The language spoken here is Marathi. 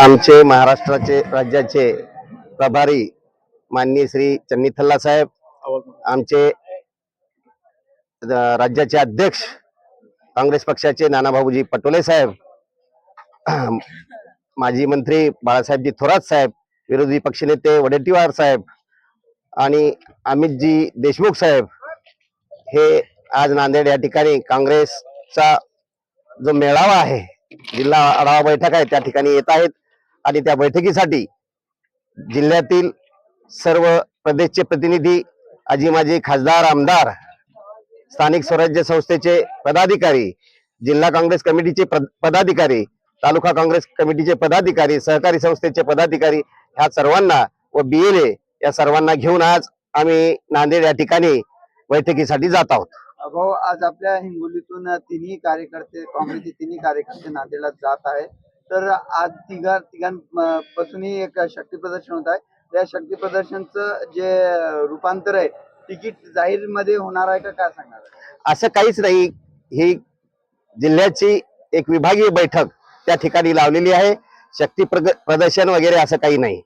आमचे महाराष्ट्राचे राज्याचे प्रभारी माननीय श्री चन्नी थल्ला साहेब आमचे राज्याचे अध्यक्ष काँग्रेस पक्षाचे नानाभाऊजी पटोले साहेब माजी मंत्री बाळासाहेबजी थोरात साहेब विरोधी पक्षनेते वडेट्टीवार साहेब आणि अमितजी देशमुख साहेब हे आज नांदेड या ठिकाणी काँग्रेसचा जो मेळावा आहे जिल्हा आढावा बैठक आहे त्या ठिकाणी येत आहेत. आणि त्या बैठकीसाठी जिल्ह्यातील सर्व प्रदेशचे प्रतिनिधी आजी माजी खासदार आमदार स्थानिक स्वराज्य संस्थेचे पदाधिकारी जिल्हा काँग्रेस कमिटीचे पद- पदाधिकारी तालुका काँग्रेस कमिटीचे पदाधिकारी सहकारी संस्थेचे पदाधिकारी ह्या सर्वांना व बी एल ए या सर्वांना घेऊन आज आम्ही नांदेड या ठिकाणी बैठकीसाठी जात आहोत. भाऊ आज आपल्या हिंगोलीतून तिन्ही कार्यकर्ते काँग्रेसचे तिन्ही कार्यकर्ते नांदेडला जात आहे तर आज तिघा तिघांपासूनही एक शक्ती प्रदर्शन होत आहे. त्या शक्ती प्रदर्शनचं जे रूपांतर आहे तिकीट जाहीरमध्ये होणार आहे का काय सांगणार असं काहीच नाही. ही जिल्ह्याची एक विभागीय बैठक त्या ठिकाणी लावलेली आहे. शक्ती प्रदर्शन वगैरे असं काही नाही.